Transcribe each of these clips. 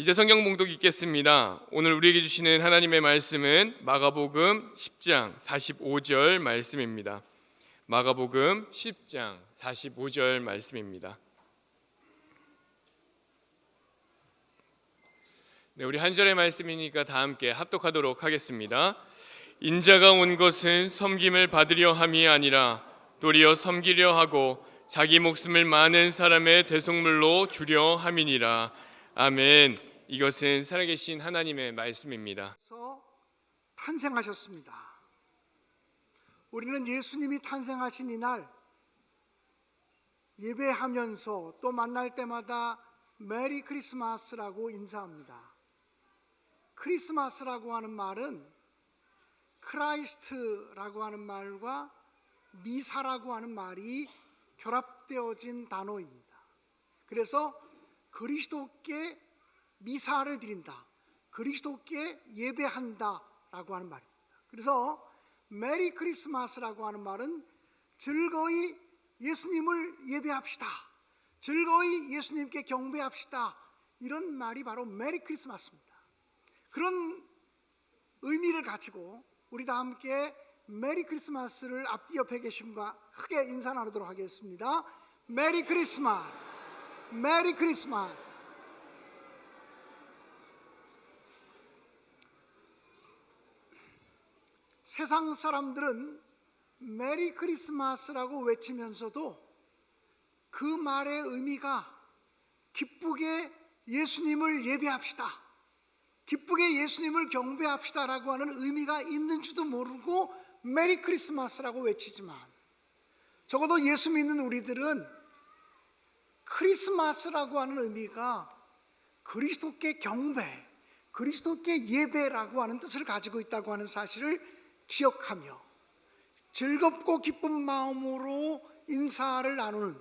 이제 성경 봉독 읽겠습니다. 오늘 우리에게 주시는 하나님의 말씀은 마가복음 10장 45절 말씀입니다. 마가복음 10장 45절 말씀입니다. 네, 우리 한 절의 말씀이니까 다 함께 합독하도록 하겠습니다. 인자가 온 것은 섬김을 받으려 함이 아니라 도리어 섬기려 하고 자기 목숨을 많은 사람의 대속물로 주려 함이니라. 아멘. 이것은 살아계신 하나님의 말씀입니다. 서 탄생하셨습니다. 우리는 예수님이 탄생하신 이날 예배하면서 또 만날 때마다 메리 크리스마스라고 인사합니다. 크리스마스라고 하는 말은 크라이스트라고 하는 말과 미사라고 하는 말이 결합되어진 단어입니다. 그래서 그리스도께 미사를 드린다. 그리스도께 예배한다라고 하는 말입니다. 그래서 메리 크리스마스라고 하는 말은 즐거이 예수님을 예배합시다. 즐거이 예수님께 경배합시다. 이런 말이 바로 메리 크리스마스입니다. 그런 의미를 가지고 우리 다 함께 메리 크리스마스를 앞뒤 옆에 계심과 크게 인사 나누도록 하겠습니다. 메리 크리스마스. 메리 크리스마스. 세상 사람들은 메리 크리스마스라고 외치면서도 그 말의 의미가 기쁘게 예수님을 예배합시다. 기쁘게 예수님을 경배합시다라고 하는 의미가 있는지도 모르고 메리 크리스마스라고 외치지만 적어도 예수 믿는 우리들은 크리스마스라고 하는 의미가 그리스도께 경배, 그리스도께 예배라고 하는 뜻을 가지고 있다고 하는 사실을 기억하며 즐겁고 기쁜 마음으로 인사를 나누는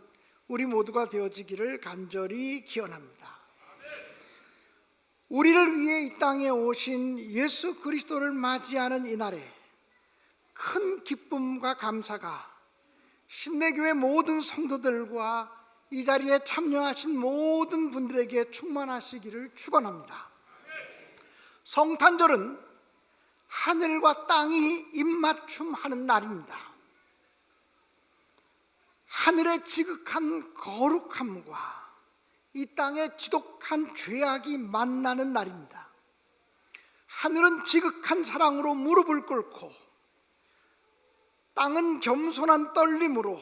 우리 모두가 되어지기를 간절히 기원합니다. 우리를 위해 이 땅에 오신 예수 그리스도를 맞이하는 이 날에 큰 기쁨과 감사가 신내교회 모든 성도들과 이 자리에 참여하신 모든 분들에게 충만하시기를 축원합니다. 성탄절은 하늘과 땅이 입맞춤하는 날입니다. 하늘의 지극한 거룩함과 이 땅의 지독한 죄악이 만나는 날입니다. 하늘은 지극한 사랑으로 무릎을 꿇고 땅은 겸손한 떨림으로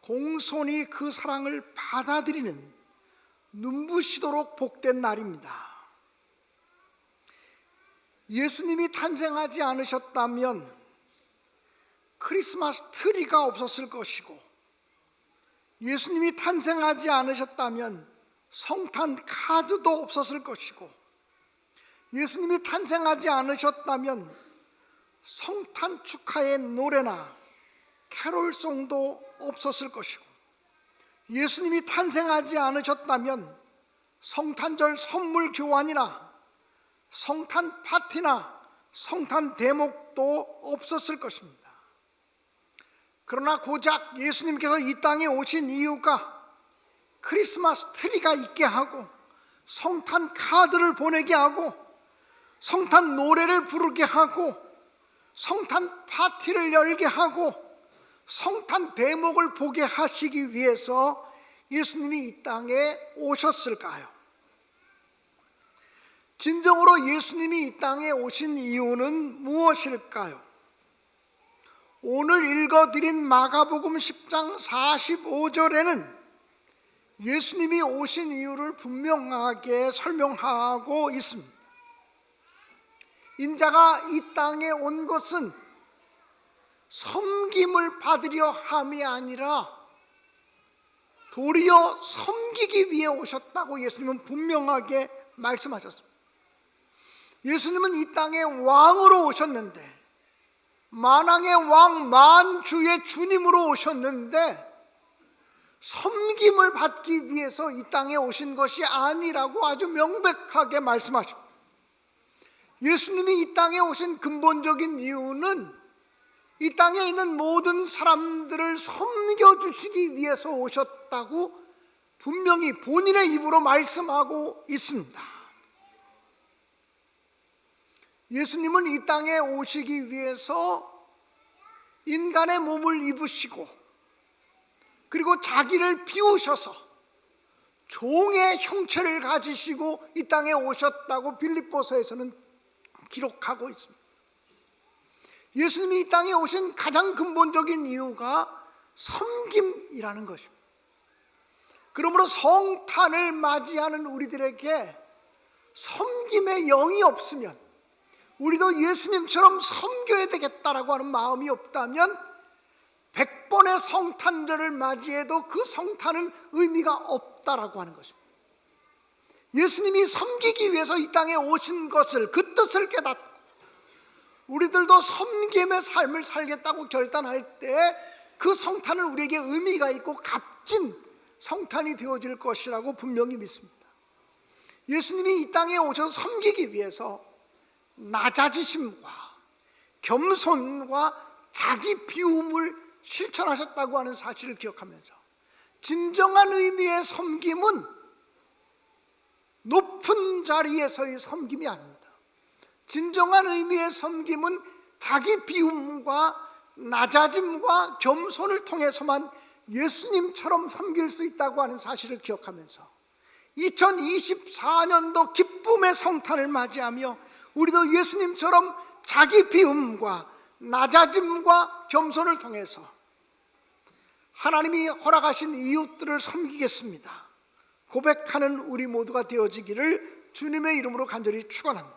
공손히 그 사랑을 받아들이는 눈부시도록 복된 날입니다. 예수님이 탄생하지 않으셨다면 크리스마스 트리가 없었을 것이고 예수님이 탄생하지 않으셨다면 성탄 카드도 없었을 것이고 예수님이 탄생하지 않으셨다면 성탄 축하의 노래나 캐롤송도 없었을 것이고 예수님이 탄생하지 않으셨다면 성탄절 선물 교환이나 성탄 파티나 성탄 대목도 없었을 것입니다. 그러나 고작 예수님께서 이 땅에 오신 이유가 크리스마스 트리가 있게 하고 성탄 카드를 보내게 하고 성탄 노래를 부르게 하고 성탄 파티를 열게 하고 성탄 대목을 보게 하시기 위해서 예수님이 이 땅에 오셨을까요? 진정으로 예수님이 이 땅에 오신 이유는 무엇일까요? 오늘 읽어드린 마가복음 10장 45절에는 예수님이 오신 이유를 분명하게 설명하고 있습니다. 인자가 이 땅에 온 것은 섬김을 받으려 함이 아니라 도리어 섬기기 위해 오셨다고 예수님은 분명하게 말씀하셨습니다. 예수님은 이 땅에 왕으로 오셨는데 만왕의 왕 만주의 주님으로 오셨는데 섬김을 받기 위해서 이 땅에 오신 것이 아니라고 아주 명백하게 말씀하십니다. 예수님이 이 땅에 오신 근본적인 이유는 이 땅에 있는 모든 사람들을 섬겨주시기 위해서 오셨다고 분명히 본인의 입으로 말씀하고 있습니다. 예수님은 이 땅에 오시기 위해서 인간의 몸을 입으시고 그리고 자기를 비우셔서 종의 형체를 가지시고 이 땅에 오셨다고 빌립보서에서는 기록하고 있습니다. 예수님이 이 땅에 오신 가장 근본적인 이유가 섬김이라는 것입니다. 그러므로 성탄을 맞이하는 우리들에게 섬김의 영이 없으면 우리도 예수님처럼 섬겨야 되겠다라고 하는 마음이 없다면 100번의 성탄절을 맞이해도 그 성탄은 의미가 없다라고 하는 것입니다. 예수님이 섬기기 위해서 이 땅에 오신 것을 그 뜻을 깨닫고 우리들도 섬김의 삶을 살겠다고 결단할 때 그 성탄은 우리에게 의미가 있고 값진 성탄이 되어질 것이라고 분명히 믿습니다. 예수님이 이 땅에 오셔서 섬기기 위해서 낮아지심과 겸손과 자기 비움을 실천하셨다고 하는 사실을 기억하면서 진정한 의미의 섬김은 높은 자리에서의 섬김이 아닙니다. 진정한 의미의 섬김은 자기 비움과 낮아짐과 겸손을 통해서만 예수님처럼 섬길 수 있다고 하는 사실을 기억하면서 2024년도 기쁨의 성탄을 맞이하며 우리도 예수님처럼 자기 비움과 낮아짐과 겸손을 통해서 하나님이 허락하신 이웃들을 섬기겠습니다. 고백하는 우리 모두가 되어지기를 주님의 이름으로 간절히 축원합니다.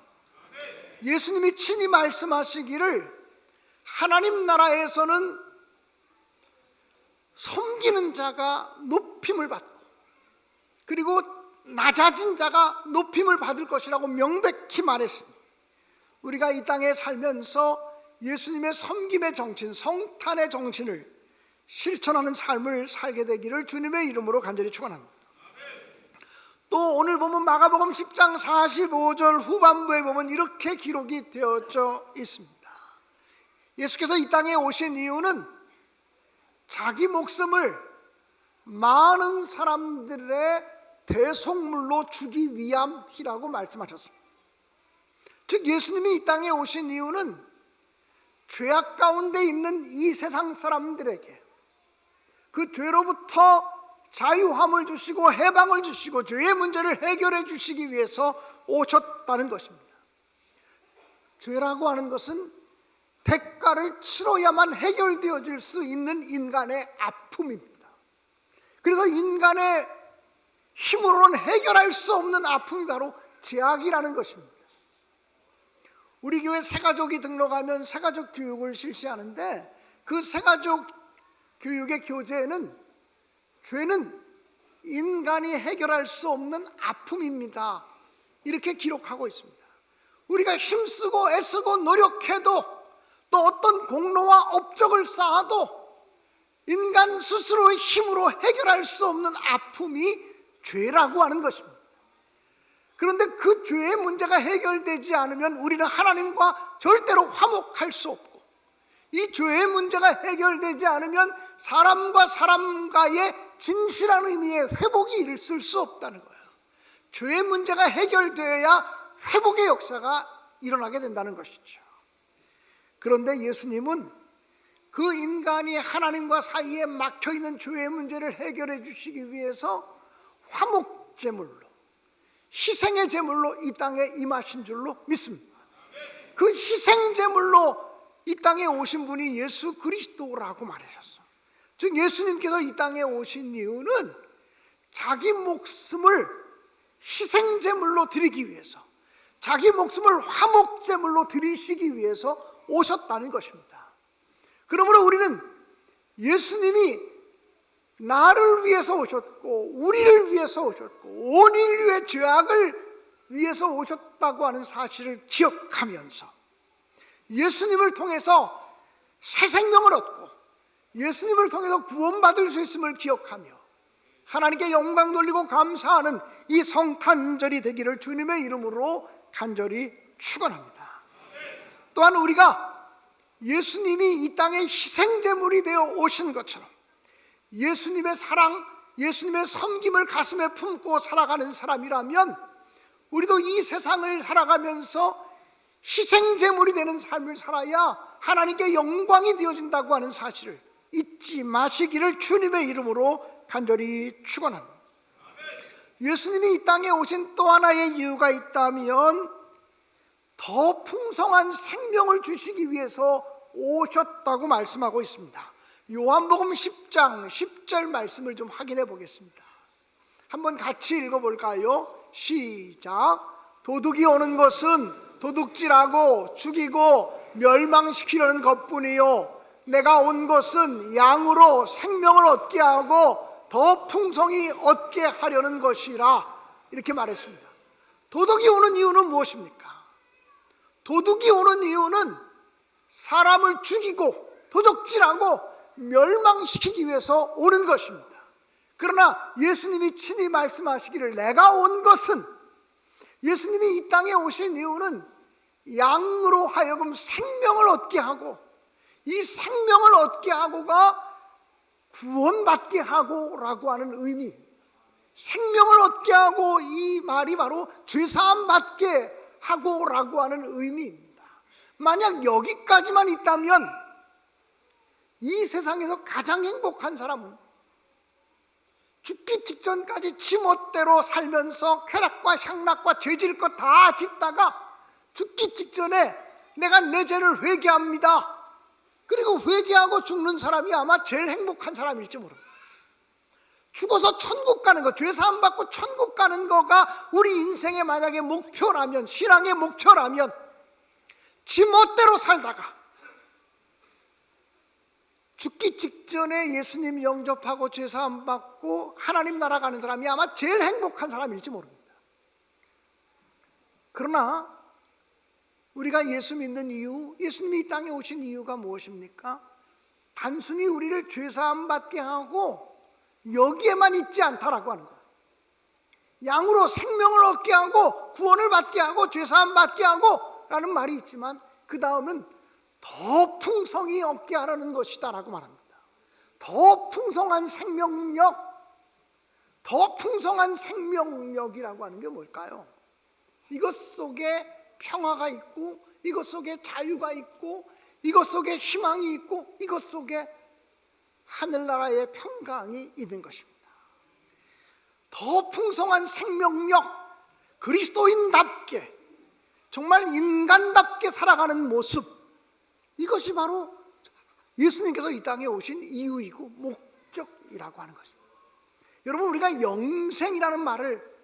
예수님이 친히 말씀하시기를 하나님 나라에서는 섬기는 자가 높임을 받고 그리고 낮아진 자가 높임을 받을 것이라고 명백히 말했습니다. 우리가 이 땅에 살면서 예수님의 섬김의 정신, 성탄의 정신을 실천하는 삶을 살게 되기를 주님의 이름으로 간절히 축원합니다. 또 오늘 보면 마가복음 10장 45절 후반부에 보면 이렇게 기록이 되어져 있습니다. 예수께서 이 땅에 오신 이유는 자기 목숨을 많은 사람들의 대속물로 주기 위함이라고 말씀하셨습니다. 즉 예수님이 이 땅에 오신 이유는 죄악 가운데 있는 이 세상 사람들에게 그 죄로부터 자유함을 주시고 해방을 주시고 죄의 문제를 해결해 주시기 위해서 오셨다는 것입니다. 죄라고 하는 것은 대가를 치러야만 해결되어질 수 있는 인간의 아픔입니다. 그래서 인간의 힘으로는 해결할 수 없는 아픔이 바로 죄악이라는 것입니다. 우리 교회 새가족이 등록하면 새가족 교육을 실시하는데 그 새가족 교육의 교재에는 죄는 인간이 해결할 수 없는 아픔입니다. 이렇게 기록하고 있습니다. 우리가 힘쓰고 애쓰고 노력해도 또 어떤 공로와 업적을 쌓아도 인간 스스로의 힘으로 해결할 수 없는 아픔이 죄라고 하는 것입니다. 그런데 그 죄의 문제가 해결되지 않으면 우리는 하나님과 절대로 화목할 수 없고 이 죄의 문제가 해결되지 않으면 사람과 사람과의 진실한 의미의 회복이 있을 수 없다는 거예요. 죄의 문제가 해결되어야 회복의 역사가 일어나게 된다는 것이죠. 그런데 예수님은 그 인간이 하나님과 사이에 막혀 있는 죄의 문제를 해결해 주시기 위해서 화목 제물로 희생의 제물로 이 땅에 임하신 줄로 믿습니다. 그 희생 제물로 이 땅에 오신 분이 예수 그리스도라고 말하셨어. 즉 예수님께서 이 땅에 오신 이유는 자기 목숨을 희생 제물로 드리기 위해서 자기 목숨을 화목 제물로 드리시기 위해서 오셨다는 것입니다. 그러므로 우리는 예수님이 나를 위해서 오셨고 우리를 위해서 오셨고 온 인류의 죄악을 위해서 오셨다고 하는 사실을 기억하면서 예수님을 통해서 새 생명을 얻고 예수님을 통해서 구원받을 수 있음을 기억하며 하나님께 영광 돌리고 감사하는 이 성탄절이 되기를 주님의 이름으로 간절히 축원합니다. 또한 우리가 예수님이 이 땅에 희생 제물이 되어 오신 것처럼 예수님의 사랑, 예수님의 섬김을 가슴에 품고 살아가는 사람이라면 우리도 이 세상을 살아가면서 희생 제물이 되는 삶을 살아야 하나님께 영광이 되어진다고 하는 사실을 잊지 마시기를 주님의 이름으로 간절히 축원합니다. 예수님이 이 땅에 오신 또 하나의 이유가 있다면 더 풍성한 생명을 주시기 위해서 오셨다고 말씀하고 있습니다. 요한복음 10장 10절 말씀을 좀 확인해 보겠습니다. 한번 같이 읽어 볼까요? 시작. 도둑이 오는 것은 도둑질하고 죽이고 멸망시키려는 것뿐이요. 내가 온 것은 양으로 생명을 얻게 하고 더 풍성히 얻게 하려는 것이라. 이렇게 말했습니다. 도둑이 오는 이유는 무엇입니까? 도둑이 오는 이유는 사람을 죽이고 도둑질하고 멸망시키기 위해서 오는 것입니다. 그러나 예수님이 친히 말씀하시기를 내가 온 것은 예수님이 이 땅에 오신 이유는 양으로 하여금 생명을 얻게 하고 이 생명을 얻게 하고가 구원받게 하고라고 하는 의미입니다. 생명을 얻게 하고 이 말이 바로 죄사함 받게 하고라고 하는 의미입니다. 만약 여기까지만 있다면 이 세상에서 가장 행복한 사람은 죽기 직전까지 지멋대로 살면서 쾌락과 향락과 죄질 것 다 짓다가 죽기 직전에 내가 내 죄를 회개합니다. 그리고 회개하고 죽는 사람이 아마 제일 행복한 사람일지 모릅니다. 죽어서 천국 가는 거, 죄 사함 받고 천국 가는 거가 우리 인생의 만약에 목표라면, 신앙의 목표라면, 지 멋대로 살다가 죽기 직전에 예수님 영접하고 죄 사함 받고 하나님 나라 가는 사람이 아마 제일 행복한 사람일지 모릅니다. 그러나 우리가 예수 믿는 이유, 예수님이 이 땅에 오신 이유가 무엇입니까? 단순히 우리를 죄 사함 받게 하고 여기에만 있지 않다라고 하는 거예요. 양으로 생명을 얻게 하고 구원을 받게 하고 죄사함 받게 하고 라는 말이 있지만 그 다음은 더 풍성히 얻게 하라는 것이다라고 말합니다. 더 풍성한 생명력, 더 풍성한 생명력이라고 하는 게 뭘까요? 이것 속에 평화가 있고 이것 속에 자유가 있고 이것 속에 희망이 있고 이것 속에 하늘나라의 평강이 있는 것입니다. 더 풍성한 생명력, 그리스도인답게, 정말 인간답게 살아가는 모습, 이것이 바로 예수님께서 이 땅에 오신 이유이고 목적이라고 하는 것입니다. 여러분, 우리가 영생이라는 말을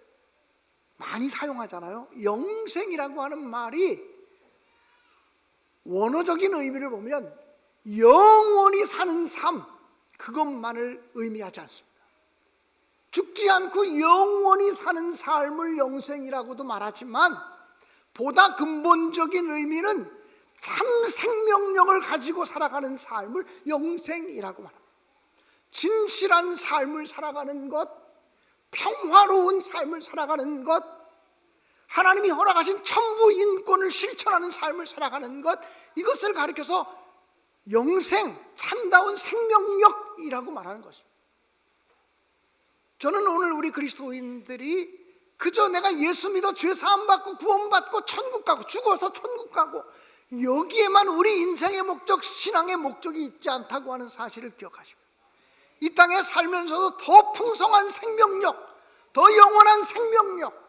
많이 사용하잖아요. 영생이라고 하는 말이 원어적인 의미를 보면 영원히 사는 삶, 그것만을 의미하지 않습니다. 죽지 않고 영원히 사는 삶을 영생이라고도 말하지만 보다 근본적인 의미는 참 생명력을 가지고 살아가는 삶을 영생이라고 말합니다. 진실한 삶을 살아가는 것, 평화로운 삶을 살아가는 것, 하나님이 허락하신 천부 인권을 실천하는 삶을 살아가는 것, 이것을 가리켜서 영생, 참다운 생명력이라고 말하는 것입니다. 저는 오늘 우리 그리스도인들이 그저 내가 예수 믿어 죄 사함 받고 구원 받고 천국 가고 죽어서 천국 가고 여기에만 우리 인생의 목적, 신앙의 목적이 있지 않다고 하는 사실을 기억하십니다. 이 땅에 살면서도 더 풍성한 생명력, 더 영원한 생명력,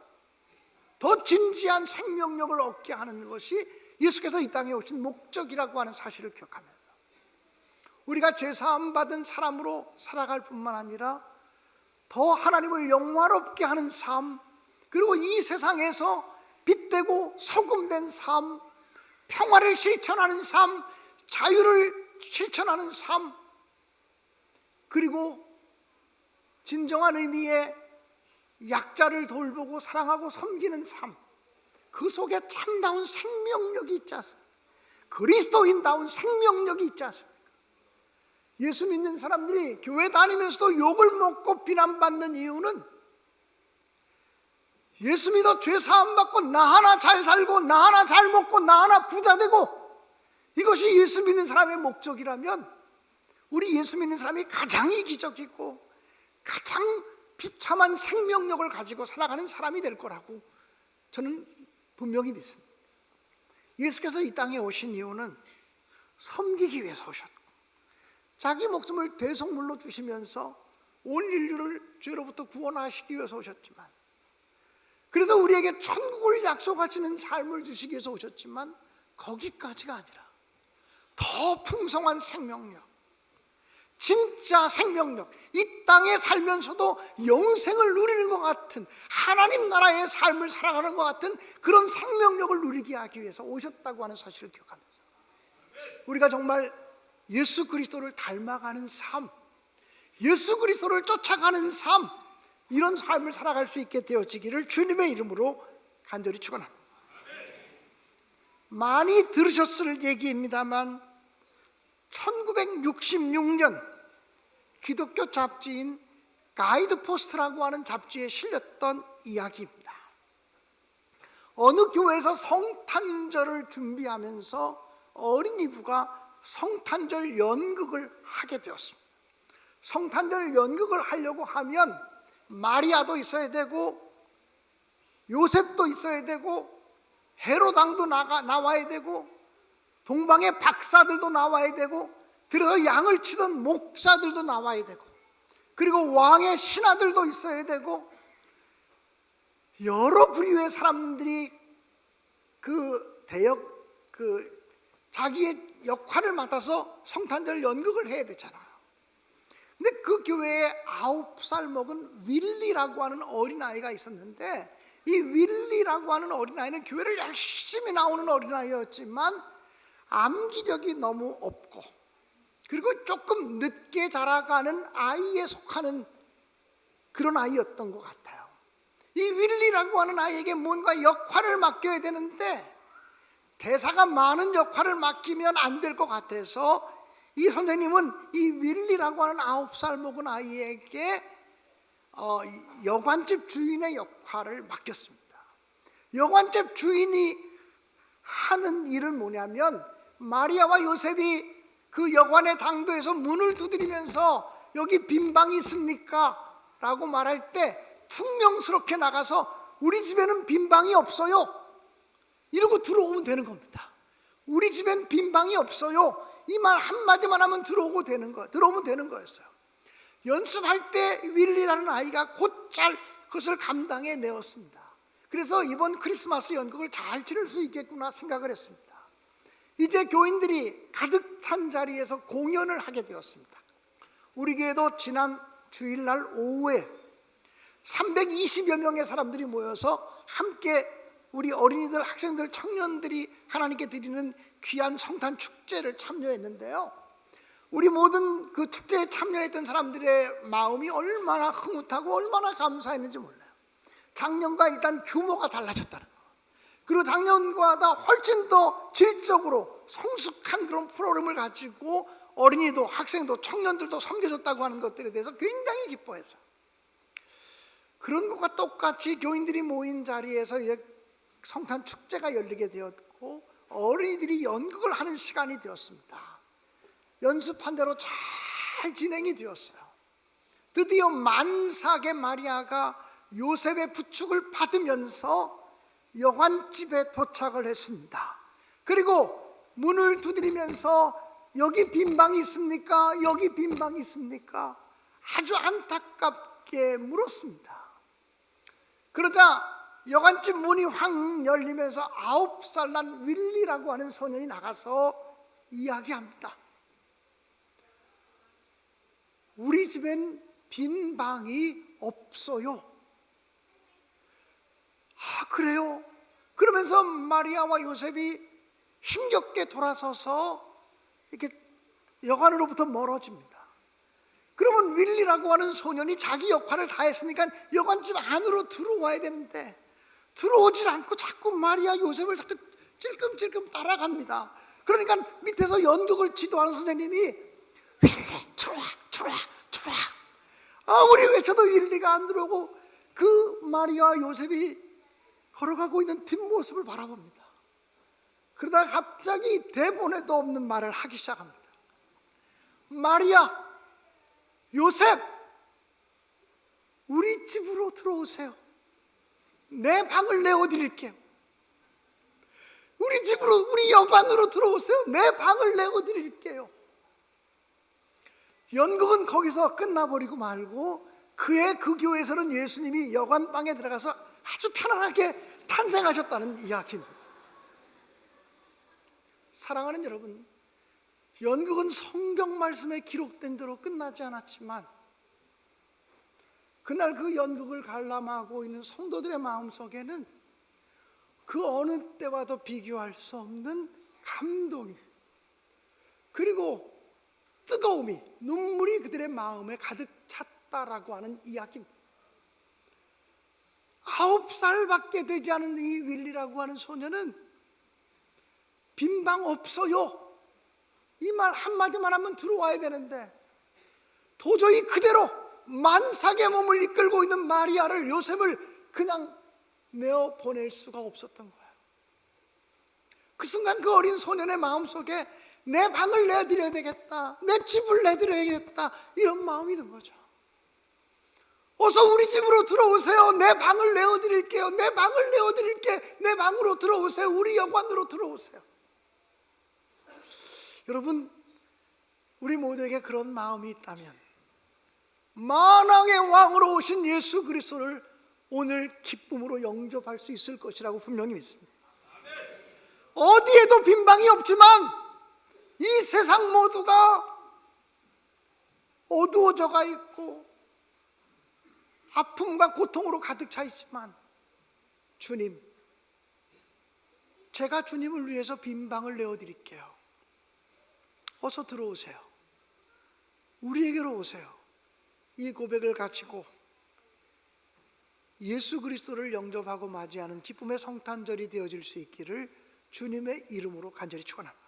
더 진지한 생명력을 얻게 하는 것이 예수께서 이 땅에 오신 목적이라고 하는 사실을 기억하면서 우리가 제사함 받은 사람으로 살아갈 뿐만 아니라 더 하나님을 영화롭게 하는 삶 그리고 이 세상에서 빛되고 소금된 삶 평화를 실천하는 삶 자유를 실천하는 삶 그리고 진정한 의미의 약자를 돌보고 사랑하고 섬기는 삶. 그 속에 참다운 생명력이 있지 않습니까? 그리스도인다운 생명력이 있지 않습니까? 예수 믿는 사람들이 교회 다니면서도 욕을 먹고 비난받는 이유는 예수 믿어 죄 사함 받고 나 하나 잘 살고 나 하나 잘 먹고 나 하나 부자 되고 이것이 예수 믿는 사람의 목적이라면 우리 예수 믿는 사람이 가장 이기적이고 가장 비참한 생명력을 가지고 살아가는 사람이 될 거라고 저는 분명히 믿습니다. 예수께서 이 땅에 오신 이유는 섬기기 위해서 오셨고 자기 목숨을 대속물로 주시면서 온 인류를 죄로부터 구원하시기 위해서 오셨지만 그래서 우리에게 천국을 약속하시는 삶을 주시기 위해서 오셨지만 거기까지가 아니라 더 풍성한 생명력 진짜 생명력, 이 땅에 살면서도 영생을 누리는 것 같은 하나님 나라의 삶을 살아가는 것 같은 그런 생명력을 누리게 하기 위해서 오셨다고 하는 사실을 기억하면서 우리가 정말 예수 그리스도를 닮아가는 삶, 예수 그리스도를 쫓아가는 삶, 이런 삶을 살아갈 수 있게 되어지기를 주님의 이름으로 간절히 축원합니다. 많이 들으셨을 얘기입니다만 1966년 기독교 잡지인 가이드 포스트라고 하는 잡지에 실렸던 이야기입니다. 어느 교회에서 성탄절을 준비하면서 어린이부가 성탄절 연극을 하게 되었습니다. 성탄절 연극을 하려고 하면 마리아도 있어야 되고 요셉도 있어야 되고 헤로당도 나가, 나와야 되고 동방의 박사들도 나와야 되고 그래서 양을 치던 목사들도 나와야 되고 그리고 왕의 신하들도 있어야 되고 여러 부류의 사람들이 그 대역 그 자기의 역할을 맡아서 성탄절 연극을 해야 되잖아요. 근데 그 교회에 아홉 살 먹은 윌리라고 하는 어린아이가 있었는데 이 윌리라고 하는 어린아이는 교회를 열심히 나오는 어린아이였지만 암기력이 너무 없고 그리고 조금 늦게 자라가는 아이에 속하는 그런 아이였던 것 같아요. 이 윌리라고 하는 아이에게 뭔가 역할을 맡겨야 되는데 대사가 많은 역할을 맡기면 안 될 것 같아서 이 선생님은 이 윌리라고 하는 아홉 살 먹은 아이에게 어, 여관집 주인의 역할을 맡겼습니다. 여관집 주인이 하는 일은 뭐냐면 마리아와 요셉이 그 여관의 당도에서 문을 두드리면서 여기 빈 방이 있습니까? 라고 말할 때 퉁명스럽게 나가서 우리 집에는 빈 방이 없어요. 이러고 들어오면 되는 겁니다. 우리 집엔 빈 방이 없어요. 이 말 한마디만 하면 들어오고 되는 거, 들어오면 되는 거였어요. 연습할 때 윌리라는 아이가 곧 잘 그것을 감당해 내었습니다. 그래서 이번 크리스마스 연극을 잘 치를 수 있겠구나 생각을 했습니다. 이제 교인들이 가득 찬 자리에서 공연을 하게 되었습니다. 우리 교회도 지난 주일날 오후에 320여 명의 사람들이 모여서 함께 우리 어린이들, 학생들, 청년들이 하나님께 드리는 귀한 성탄 축제를 참여했는데요. 우리 모든 그 축제에 참여했던 사람들의 마음이 얼마나 흐뭇하고 얼마나 감사했는지 몰라요. 작년과 일단 규모가 달라졌다는 거. 그리고 작년보다 훨씬 더 질적으로 성숙한 그런 프로그램을 가지고 어린이도 학생도 청년들도 섬겨줬다고 하는 것들에 대해서 굉장히 기뻐해서 그런 것과 똑같이 교인들이 모인 자리에서 성탄 축제가 열리게 되었고 어린이들이 연극을 하는 시간이 되었습니다. 연습한 대로 잘 진행이 되었어요. 드디어 만삭의 마리아가 요셉의 부축을 받으면서 여관 집에 도착을 했습니다. 그리고 문을 두드리면서 여기 빈 방이 있습니까? 여기 빈 방이 있습니까? 아주 안타깝게 물었습니다. 그러자 여관집 문이 확 열리면서 아홉 살 난 윌리라고 하는 소년이 나가서 이야기합니다. 우리 집엔 빈 방이 없어요. 아, 그래요? 그러면서 마리아와 요셉이 힘겹게 돌아서서 이렇게 여관으로부터 멀어집니다. 그러면 윌리라고 하는 소년이 자기 역할을 다 했으니까 여관집 안으로 들어와야 되는데 들어오질 않고 자꾸 마리아 요셉을 자꾸 찔끔찔끔 따라갑니다. 그러니까 밑에서 연극을 지도하는 선생님이 윌리 들어와 들어와 들어와 아무리 외쳐도 윌리가 안 들어오고 그 마리아 요셉이 걸어가고 있는 뒷모습을 바라봅니다. 그러다 갑자기 대본에도 없는 말을 하기 시작합니다. 마리아, 요셉, 우리 집으로 들어오세요. 내 방을 내어드릴게요. 우리 집으로 우리 여관으로 들어오세요. 내 방을 내어 드릴게요. 연극은 거기서 끝나버리고 말고 그의 그 교회에서는 예수님이 여관방에 들어가서 아주 편안하게 탄생하셨다는 이야기입니다. 사랑하는 여러분, 연극은 성경 말씀에 기록된 대로 끝나지 않았지만 그날 그 연극을 관람하고 있는 성도들의 마음 속에는 그 어느 때와도 비교할 수 없는 감동이 그리고 뜨거움이 눈물이 그들의 마음에 가득 찼다라고 하는 이야기입니다. 아홉 살밖에 되지 않은 이 윌리라고 하는 소녀는 빈방 없어요. 이 말 한마디만 하면 들어와야 되는데 도저히 그대로 만삭의 몸을 이끌고 있는 마리아를 요셉을 그냥 내어 보낼 수가 없었던 거예요. 그 순간 그 어린 소년의 마음속에 내 방을 내드려야 되겠다. 내 집을 내드려야겠다. 이런 마음이 든 거죠. 어서 우리 집으로 들어오세요. 내 방을 내어드릴게요. 내 방을 내어드릴게. 내 방으로 들어오세요. 우리 여관으로 들어오세요. 여러분, 우리 모두에게 그런 마음이 있다면 만왕의 왕으로 오신 예수 그리스도를 오늘 기쁨으로 영접할 수 있을 것이라고 분명히 믿습니다. 어디에도 빈방이 없지만 이 세상 모두가 어두워져가 있고 아픔과 고통으로 가득 차 있지만 주님, 제가 주님을 위해서 빈방을 내어드릴게요. 어서 들어오세요. 우리에게로 오세요. 이 고백을 가지고 예수 그리스도를 영접하고 맞이하는 기쁨의 성탄절이 되어질 수 있기를 주님의 이름으로 간절히 축원합니다.